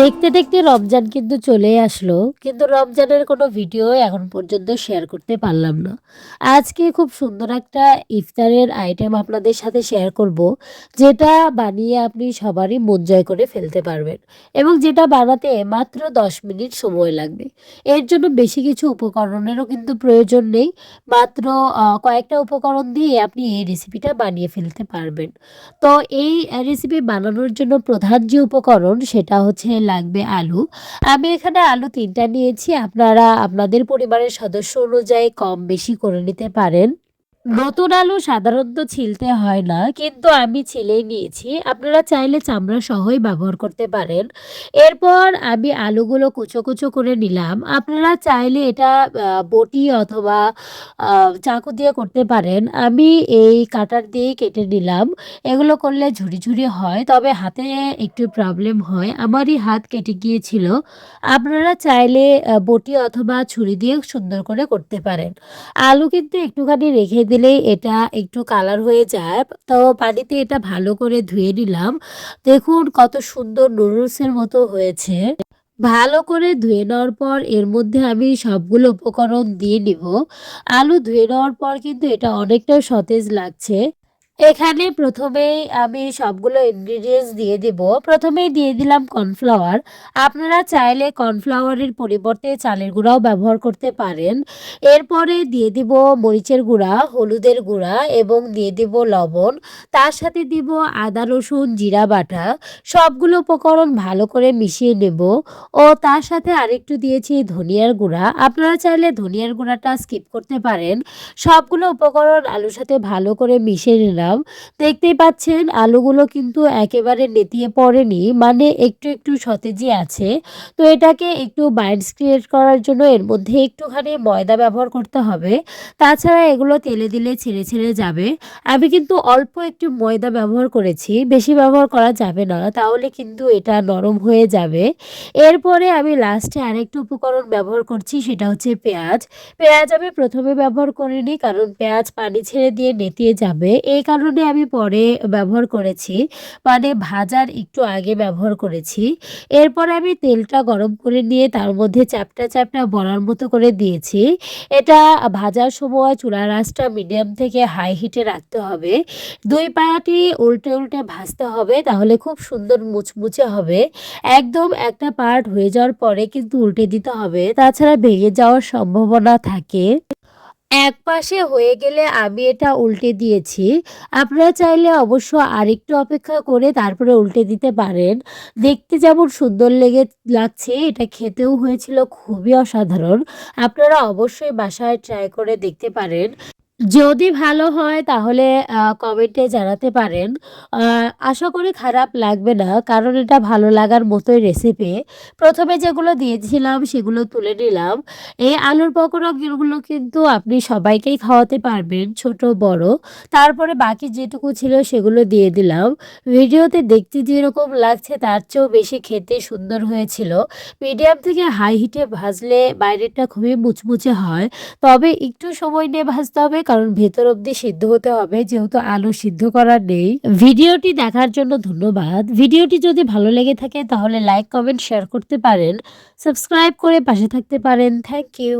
দেখতে দেখতে রমজান কিন্তু চলে আসলো, কিন্তু রমজানের কোনো ভিডিও এখন পর্যন্ত শেয়ার করতে পারলাম না। আজকে খুব সুন্দর একটা ইফতারের আইটেম আপনাদের সাথে শেয়ার করব, যেটা বানিয়ে আপনি সবারই মন জয় করে ফেলতে পারবেন এবং যেটা বানাতে মাত্র দশ মিনিট সময় লাগবে। এর জন্য বেশি কিছু উপকরণেরও কিন্তু প্রয়োজন নেই, মাত্র কয়েকটা উপকরণ দিয়ে আপনি এই রেসিপিটা বানিয়ে ফেলতে পারবেন। তো এই রেসিপি বানানোর জন্য প্রধান যে উপকরণ, সেটা হচ্ছে লাগবে আলু। আমি এখানে আলু তিনটা নিয়েছি, আপনারা আপনাদের পরিবারের সদস্য অনুযায়ী কম বেশি করে নিতে পারেন। নতুন আলু সাধারণত ছিলতে হয় না, কিন্তু আমি ছিলেই নিয়েছি। আপনারা চাইলে চামড়া সহই ব্যবহার করতে পারেন। এরপর আমি আলুগুলো কুচো কুচো করে নিলাম। আপনারা চাইলে এটা বটি অথবা চাকু দিয়ে করতে পারেন। আমি এই কাটার দিয়ে কেটে নিলাম। এগুলো করলে ঝুড়ি ঝুড়ি হয়, তবে হাতে একটু প্রবলেম হয়। আমারই হাত কেটে গিয়েছিল। আপনারা চাইলে বটি অথবা ছুরি দিয়ে সুন্দর করে করতে পারেন। আলু কিন্তু একটুখানি রেখে দিলেই এটা একটু কালার হয়ে যায়। তো পানিতে এটা ভালো করে ধুয়ে নিলাম। দেখুন কত সুন্দর নুডলসের মতো হয়েছে। ভালো করে ধুয়ে নেওয়ার পর এর মধ্যে আমি সবগুলো উপকরণ দিয়ে নিব। আলু ধুয়ে নেওয়ার পর কিন্তু এটা অনেকটা সতেজ লাগছে। এখানে প্রথমেই আমি সবগুলো ইনগ্রিডিয়েন্টস দিয়ে দিব। প্রথমেই দিয়ে দিলাম কর্নফ্লাওয়ার আপনারা চাইলে কর্নফ্লাওয়ারের পরিবর্তে চালের গুঁড়াও ব্যবহার করতে পারেন। এরপরে দিয়ে দিব মরিচের গুঁড়া, হলুদের গুঁড়া এবং দিয়ে দিব লবণ। তার সাথে দিব আদা, রসুন, জিরা বাটা। সবগুলো উপকরণ ভালো করে মিশিয়ে নেব। ও তার সাথে আরেকটু দিয়েছি ধনিয়ার গুঁড়া। আপনারা চাইলে ধনিয়ার গুঁড়াটা স্কিপ করতে পারেন। সবগুলো উপকরণ আলুর সাথে ভালো করে মিশিয়ে নিলাম। দেখতেই পাচ্ছেন, আলুগুলো কিন্তু একেবারে নেতিয়ে পড়েনি মানে একটু একটু সতেজই আছে। তো এটাকে একটু বাইন্ডস ক্রিয়েট করার জন্য এর মধ্যে একটুখানি ময়দা ব্যবহার করতে হবে। তাছাড়া এগুলো তেলে দিলে ছেড়ে ছেড়ে যাবে। আমি কিন্তু অল্প একটু ময়দা ব্যবহার করেছি, বেশি ব্যবহার করা যাবে না, তাহলে কিন্তু এটা নরম হয়ে যাবে। এরপরে আমি লাস্টে আরেকটু উপকরণ ব্যবহার করছি, সেটা হচ্ছে পেঁয়াজ। পেঁয়াজ আমি প্রথমে ব্যবহার করিনি, কারণ পেঁয়াজ পানি ছেড়ে দিয়ে নেতিয়ে যাবে। এই আমি পরে ব্যবহার করেছি। মানে ভাজার একটু আগে ব্যবহার করেছি। এরপর আমি তেলটা গরম করে নিয়ে তার মধ্যে চ্যাপটা চ্যাপটা বড়ার মতো করে দিয়েছি। এটা ভাজার সময় চুলার আঁচটা মিডিয়াম থেকে হাই হিটে রাখতে হবে। দুই পায়াটি উল্টে উল্টে ভাজতে হবে, তাহলে খুব সুন্দর মুচমুচে হবে। একদম একটা পার্ট হয়ে যাওয়ার পরে কিন্তু উল্টে দিতে হবে। তাছাড়া ভেঙে যাওয়ার সম্ভাবনা থাকে। এক পাশে হয়ে গেলে আমি এটা উল্টে দিয়েছি। আপনারা চাইলে অবশ্য আরেকটু অপেক্ষা করে তারপরে উল্টে দিতে পারেন। দেখতে যেমন সুন্দর লেগে লাগছে, এটা খেতেও হয়েছিল খুবই অসাধারণ। আপনারা অবশ্যই বাসায় ট্রাই করে দেখতে পারেন। যদি ভালো হয় তাহলে কমেন্টে জানাতে পারেন। আশা করি খারাপ লাগবে না, কারণ এটা ভালো লাগার মতোই রেসিপি প্রথমে যেগুলো দিয়েছিলাম সেগুলো তুলে নিলাম। এই আলুর পকোড়াগুলো কিন্তু আপনি সবাইকেই খাওয়াতে পারবেন, ছোট, বড়। তারপরে বাকি যেটুকু ছিল সেগুলো দিয়ে দিলাম। ভিডিওতে দেখতে যেরকম লাগছে তার চেয়েও বেশি খেতে সুন্দর হয়েছিল। মিডিয়াম থেকে হাই হিটে ভাজলে বাইরেটা খুবই মুচমুচে হয়। তবে একটু সময় নিয়ে ভাজতে হবে কারণ ভেতর অবধি সিদ্ধ হতে হবে, যেহেতু আলু সিদ্ধ করার নেই। ভিডিওটি দেখার জন্য ধন্যবাদ। ভিডিওটি যদি ভালো লেগে থাকে, তাহলে লাইক, কমেন্ট, শেয়ার করতে পারেন। সাবস্ক্রাইব করে পাশে থাকতে পারেন। Thank you.